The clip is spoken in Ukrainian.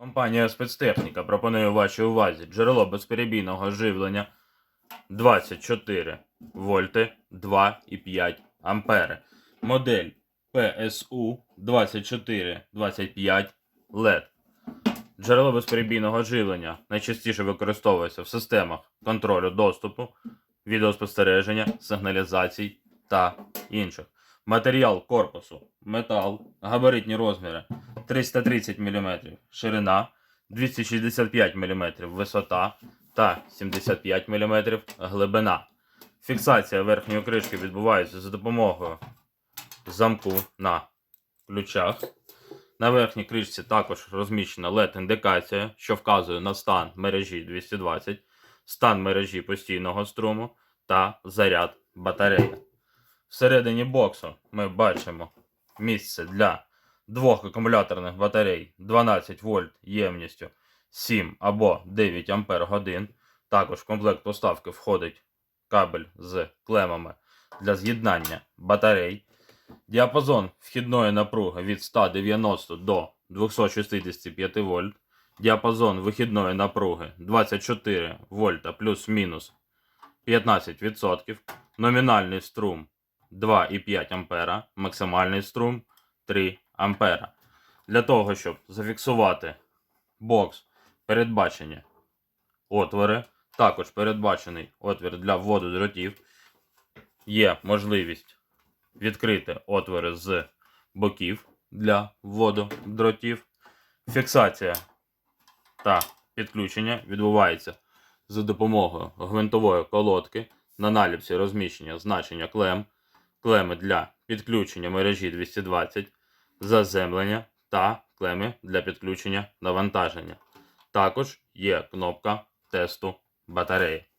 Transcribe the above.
Компанія спецтехніка пропонує вашій увазі джерело безперебійного живлення 24 вольти 2,5 ампери. Модель PSU 2425 LED. Джерело безперебійного живлення найчастіше використовується в системах контролю доступу, відеоспостереження, сигналізацій та інших. Матеріал корпусу метал, габаритні розміри 330 мм ширина, 265 мм висота та 75 мм глибина. Фіксація верхньої кришки відбувається за допомогою замку на ключах. На верхній кришці також розміщена LED-індикація, що вказує на стан мережі 220, стан мережі постійного струму та заряд батареї. Всередині боксу ми бачимо місце для двох акумуляторних батарей 12 вольт ємністю 7 або 9 ампер годин. Також в комплект поставки входить кабель з клемами для з'єднання батарей. Діапазон вхідної напруги від 190 до 265 вольт. Діапазон вихідної напруги 24 вольта плюс-мінус 15%. Номінальний струм 2,5 ампера, максимальний струм 3 ампера. Для того, щоб зафіксувати бокс, передбачені отвори. Також передбачений отвір для вводу дротів. Є можливість відкрити отвори з боків для вводу дротів. Фіксація та підключення відбувається за допомогою гвинтової колодки. На наліпці розміщення значення клем, клеми для підключення мережі 220, заземлення та клеми для підключення навантаження. Також є кнопка тесту батареї.